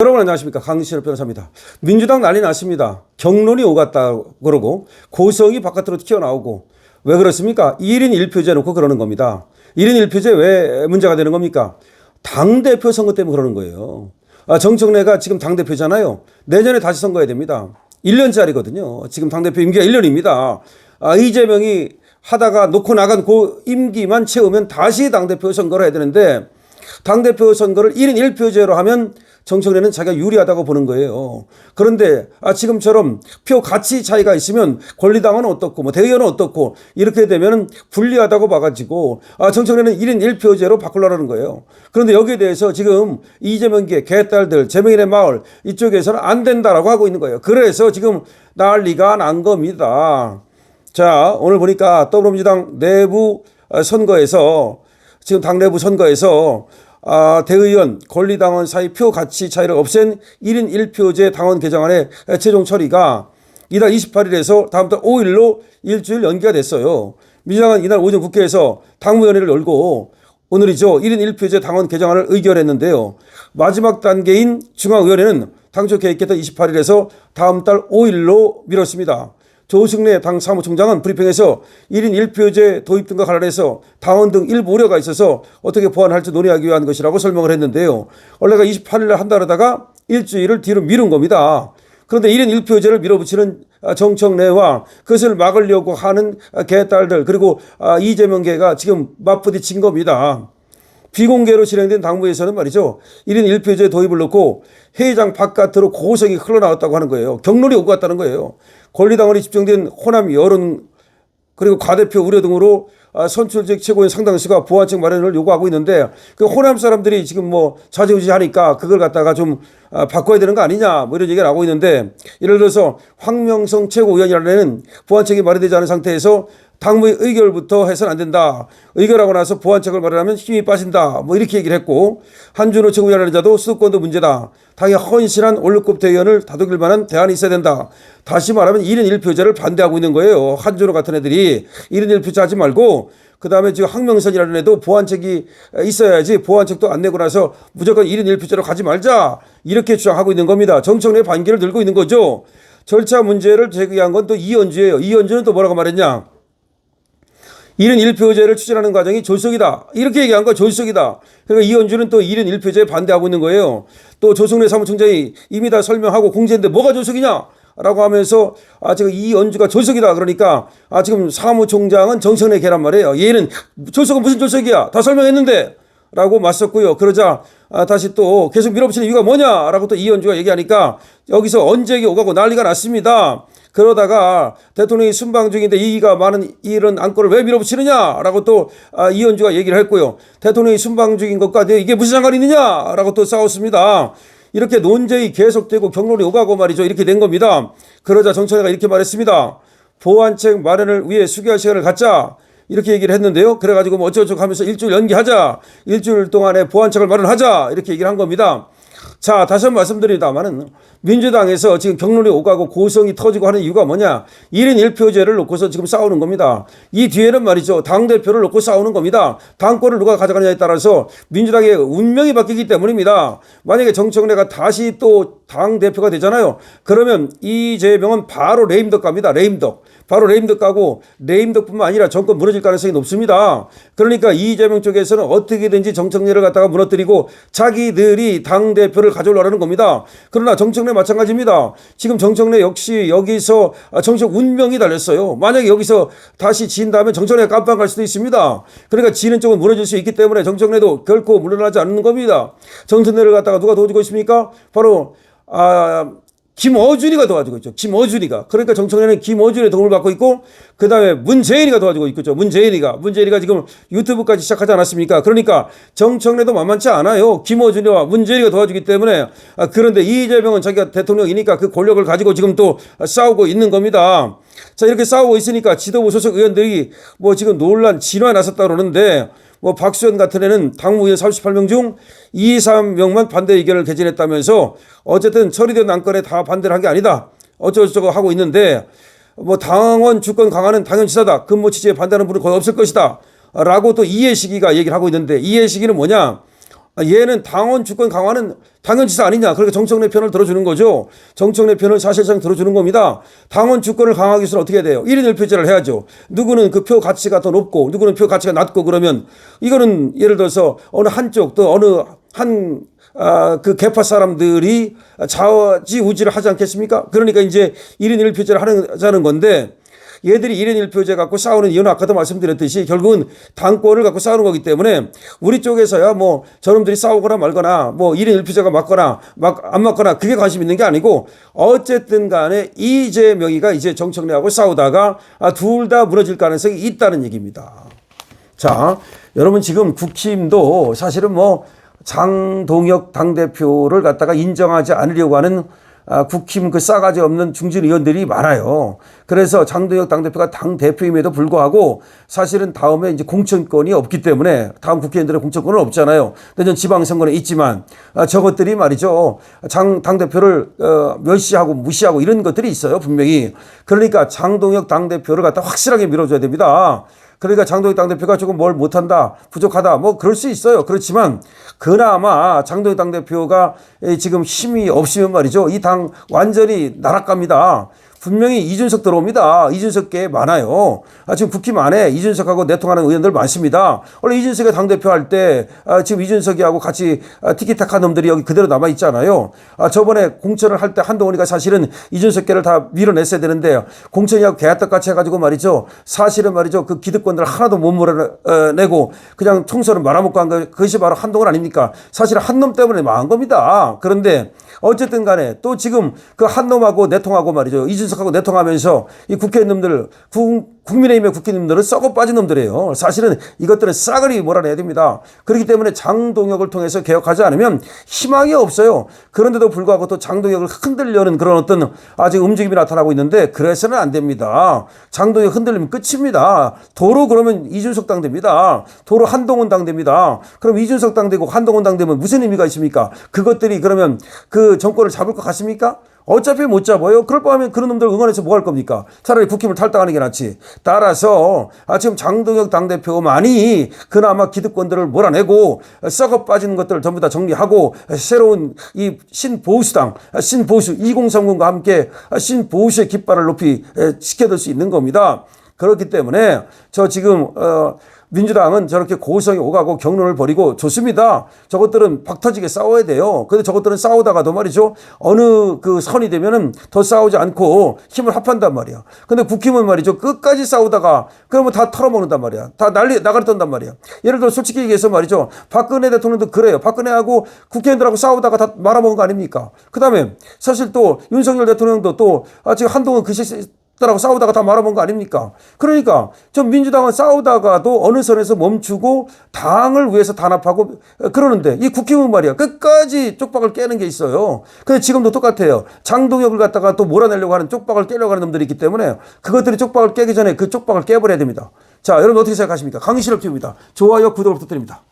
여러분 안녕하십니까 강신업 변호사입니다. 민주당 난리 났습니다. 경론이 오갔다 그러고 고성이 바깥으로 튀어나오고 왜 그렇습니까? 1인 1표제 놓고 그러는 겁니다. 1인 1표제 왜 문제가 되는 겁니까? 당대표 선거 때문에 그러는 거예요. 아, 정청래가 지금 당대표잖아요. 내년에 다시 선거해야 됩니다. 1년짜리거든요. 지금 당대표 임기가 1년입니다. 아, 이재명이 하다가 놓고 나간 그 임기만 채우면 다시 당대표 선거를 해야 되는데 당대표 선거를 1인 1표제로 하면 정청래는 자기가 유리하다고 보는 거예요. 그런데 아, 지금처럼 표 가치 차이가 있으면 권리당은 어떻고 뭐 대의원은 어떻고 이렇게 되면 불리하다고 봐가지고 아, 정청래는 1인 1표제로 바꾸려는 거예요. 그런데 여기에 대해서 지금 이재명계 개딸들 재명인의 마을 이쪽에서는 안 된다라고 하고 있는 거예요. 그래서 지금 난리가 난 겁니다. 자, 오늘 보니까 더불어민주당 내부 어, 선거에서 지금 당내부 선거에서 아, 대의원, 권리당원 사이 표 가치 차이를 없앤 1인 1표제 당원 개정안의 최종 처리가 이달 28일에서 다음 달 5일로 일주일 연기가 됐어요. 민주당은 이날 오전 국회에서 당무위원회를 열고 오늘이죠. 1인 1표제 당원 개정안을 의결했는데요. 마지막 단계인 중앙위원회는 당초 계획했던 28일에서 다음 달 5일로 미뤘습니다. 조승래 당 사무총장은 브리핑에서 1인 1표제 도입 등과 관련해서 당원 등 일부 우려가 있어서 어떻게 보완할지 논의하기 위한 것이라고 설명을 했는데요. 원래가 28일에 한다 그러다가 일주일을 뒤로 미룬 겁니다. 그런데 1인 1표제를 밀어붙이는 정청래와 그것을 막으려고 하는 개딸들 그리고 아, 이재명계가 지금 맞부딪힌 겁니다. 비공개로 진행된 당무에서는 말이죠. 1인 1표제 도입을 놓고 회의장 바깥으로 고성이 흘러나왔다고 하는 거예요. 경론이 오고 갔다는 거예요. 권리당원이 집중된 호남 여론 그리고 과대표 우려 등으로 아, 선출직 최고위원 상당수가 보완책 마련을 요구하고 있는데 그 호남 사람들이 지금 뭐 좌지우지하니까 그걸 갖다가 좀 아, 바꿔야 되는 거 아니냐 뭐 이런 얘기가 나오고 있는데 예를 들어서 황명성 최고위원이라는 보완책이 마련되지 않은 상태에서 당무의 의결부터 해서는 안 된다. 의결하고 나서 보완책을 마련하면 힘이 빠진다. 뭐 이렇게 얘기를 했고 한준호 최고위원이라는 자도 수도권도 문제다. 당의 헌신한 원로급 대의원을 다독일 만한 대안이 있어야 된다. 다시 말하면 1인 1표제를 반대하고 있는 거예요. 한준호 같은 애들이 1인 1표제 하지 말고 그 다음에 지금 황명선이라는 애도 보완책이 있어야지 보완책도 안 내고 나서 무조건 1인 1표제로 가지 말자. 이렇게 주장하고 있는 겁니다. 정청래 반기를 들고 있는 거죠. 절차 문제를 제기한 건 또 이현주예요. 이현주는 또 뭐라고 말했냐. 1인 1표제를 추진하는 과정이 졸속이다. 이렇게 얘기한 거 졸속이다. 그러니까 이현주는 또 1인 1표제에 반대하고 있는 거예요. 또 조성래 사무총장이 이미 다 설명하고 공지했는데 뭐가 졸속이냐? 라고 하면서 아 지금 이 연주가 졸속이다 그러니까 아 지금 사무총장은 정청래 개란 말이에요. 얘는 졸속은 무슨 졸속이야? 다 설명했는데 라고 맞섰고요. 그러자 아, 다시 또 계속 밀어붙이는 이유가 뭐냐라고 또 이현주가 얘기하니까 여기서 언제기 오가고 난리가 났습니다. 그러다가 대통령이 순방 중인데 이의가 많은 이런 안건을 왜 밀어붙이느냐라고 또 아, 이현주가 얘기를 했고요. 대통령이 순방 중인 것과 이게 무슨 상관이 있느냐라고 또 싸웠습니다. 이렇게 논쟁이 계속되고 경론이 오가고 말이죠. 이렇게 된 겁니다. 그러자 정청래가 이렇게 말했습니다. 보완책 마련을 위해 수기할 시간을 갖자. 이렇게 얘기를 했는데요. 그래가지고 뭐 어쩌고저쩌고 하면서 일주일 연기하자. 일주일 동안에 보완책을 마련하자. 이렇게 얘기를 한 겁니다. 자, 다시 한번 말씀드립니다만은 민주당에서 지금 경론이 오가고 고성이 터지고 하는 이유가 뭐냐? 1인 1표제를 놓고서 지금 싸우는 겁니다. 이 뒤에는 말이죠. 당대표를 놓고 싸우는 겁니다. 당권을 누가 가져가느냐에 따라서 민주당의 운명이 바뀌기 때문입니다. 만약에 정청래가 다시 또 당 대표가 되잖아요. 그러면 이재명은 바로 레임덕 갑니다. 레임덕. 바로 레임덕 가고 레임덕뿐만 아니라 정권 무너질 가능성이 높습니다. 그러니까 이재명 쪽에서는 어떻게든지 정청래를 갖다가 무너뜨리고 자기들이 당 대표를 가져오려는 겁니다. 그러나 정청래 마찬가지입니다. 지금 정청래 역시 여기서 정책 운명이 달렸어요. 만약에 여기서 다시 진다면 정청래가 갈 수도 있습니다. 그러니까 지는 쪽은 무너질 수 있기 때문에 정청래도 결코 물러나지 않는 겁니다. 정청래를 갖다가 누가 도와주고 있습니까? 바로 아 김어준이가 도와주고 있죠. 김어준이가. 그러니까 정청래는 김어준의 도움을 받고 있고, 그 다음에 문재인이가 도와주고 있죠. 문재인이가. 문재인이가 지금 유튜브까지 시작하지 않았습니까? 그러니까 정청래도 만만치 않아요. 김어준이와 문재인이가 도와주기 때문에. 아, 그런데 이재명은 자기가 대통령이니까 그 권력을 가지고 지금 또 싸우고 있는 겁니다. 자, 이렇게 싸우고 있으니까 지도부 소속 의원들이 뭐 지금 논란 진화에 나섰다 그러는데, 뭐 박수현 같은 애는 당무위원 38명 중 2, 3명만 반대 의견을 개진했다면서 어쨌든 처리된 안건에 다 반대를 한 게 아니다. 어쩌고저쩌고 하고 있는데 뭐 당원 주권 강화는 당연지사다. 근무 취지에 반대하는 분은 거의 없을 것이다. 라고 또 이해식이가 얘기를 하고 있는데 이해식이는 뭐냐? 아, 얘는 당원 주권 강화는 당연지사 아니냐. 그러니까 정청래 편을 들어주는 거죠. 정청래 편을 사실상 들어주는 겁니다. 당원 주권을 강화하기 위해서는 어떻게 해야 돼요? 1인 1표제를 해야죠. 누구는 그 표 가치가 더 높고 누구는 표 가치가 낮고 그러면 이거는 예를 들어서 어느 한쪽 또 어느 한 아, 그 개파 사람들이 좌지우지를 하지 않겠습니까? 그러니까 이제 1인 1표제를 하자는 건데 얘들이 1인 1표제 갖고 싸우는 이유는 아까도 말씀드렸듯이 결국은 당권을 갖고 싸우는 거기 때문에 우리 쪽에서야 뭐 저놈들이 싸우거나 말거나 뭐 1인 1표제가 맞거나 막 안 맞거나 그게 관심 있는 게 아니고 어쨌든 간에 이재명이가 이제 정청래하고 싸우다가 아, 둘 다 무너질 가능성이 있다는 얘기입니다. 자, 여러분 지금 국힘도 사실은 뭐 장동혁 당대표를 갖다가 인정하지 않으려고 하는 아, 국힘 그 싸가지 없는 중진 의원들이 많아요. 그래서 장동혁 당대표가 당 대표임에도 불구하고 사실은 다음에 이제 공천권이 없기 때문에 다음 국회의원들의 공천권은 없잖아요. 내년 지방선거는 있지만 아, 저것들이 말이죠. 장 당대표를 어, 멸시하고 무시하고 이런 것들이 있어요. 분명히. 그러니까 장동혁 당대표를 갖다 확실하게 밀어줘야 됩니다. 그러니까 장동혁 당대표가 조금 뭘 못한다, 부족하다, 뭐 그럴 수 있어요. 그렇지만 그나마 장동혁 당대표가 지금 힘이 없으면 말이죠. 이 당 완전히 나락갑니다. 분명히 이준석 들어옵니다. 이준석계 많아요. 아, 지금 국힘 안에 이준석하고 내통하는 의원들 많습니다. 원래 이준석이 당대표 할 때, 아, 지금 이준석이하고 같이 아, 티키타카 놈들이 여기 그대로 남아 있잖아요. 아, 저번에 공천을 할 때 한동훈이가 사실은 이준석계를 다 밀어냈어야 되는데, 공천이하고 개화떡 같이 해가지고 말이죠. 사실은 말이죠. 그 기득권들 하나도 못 몰아내고 그냥 총선을 말아먹고 한 거, 그것이 바로 한동훈 아닙니까? 사실 한 놈 때문에 망한 겁니다. 그런데 어쨌든 간에 또 지금 그 한 놈하고 내통하고 말이죠. 이준 석하고 내통하면서 이 국회의원들, 국민의힘의 국회의원들은 썩어 빠진 놈들이에요. 사실은 이것들은 싸그리 몰아내야 됩니다. 그렇기 때문에 장동혁을 통해서 개혁하지 않으면 희망이 없어요. 그런데도 불구하고 또 장동혁을 흔들려는 그런 어떤 아직 움직임이 나타나고 있는데 그래서는 안 됩니다. 장동혁 흔들리면 끝입니다. 도로 그러면 이준석 당됩니다. 도로 한동훈 당됩니다. 그럼 이준석 당되고 한동훈 당되면 무슨 의미가 있습니까? 그것들이 그러면 그 정권을 잡을 것 같습니까? 어차피 못 잡아요. 그럴 바하면 그런 놈들 응원해서 뭐 할 겁니까? 차라리 국힘을 탈당하는 게 낫지. 따라서 아 지금 장동혁 당대표만이 그나마 기득권들을 몰아내고 썩어 빠진 것들을 전부 다 정리하고 새로운 이 신보수당, 신보수 2030과 함께 신보수의 깃발을 높이 시켜줄 수 있는 겁니다. 그렇기 때문에 저 지금 어 민주당은 저렇게 고성이 오가고 경론을 벌이고 좋습니다. 저것들은 박터지게 싸워야 돼요. 근데 저것들은 싸우다가도 말이죠. 어느 그 선이 되면은 더 싸우지 않고 힘을 합한단 말이야. 근데 국힘은 말이죠. 끝까지 싸우다가 그러면 다 털어먹는단 말이야. 다 난리 나가리 떤단 말이야. 예를 들어 솔직히 얘기해서 말이죠. 박근혜 대통령도 그래요. 박근혜하고 국회의원들하고 싸우다가 다 말아먹은 거 아닙니까? 그 다음에 사실 또 윤석열 대통령도 또 아, 지금 한동안 그 시, 들하고 싸우다가 다 말아본 거 아닙니까? 그러니까 전 민주당은 싸우다가도 어느 선에서 멈추고 당을 위해서 단합하고 그러는데 이 국힘은 말이야 끝까지 쪽박을 깨는 게 있어요. 근데 지금도 똑같아요. 장동혁을 갖다가 또 몰아내려고 하는 쪽박을 깨려고 하는 놈들이 있기 때문에 그것들이 쪽박을 깨기 전에 그 쪽박을 깨버려야 됩니다. 자, 여러분 어떻게 생각하십니까? 강의실업 TV입니다. 좋아요, 구독을 부탁드립니다.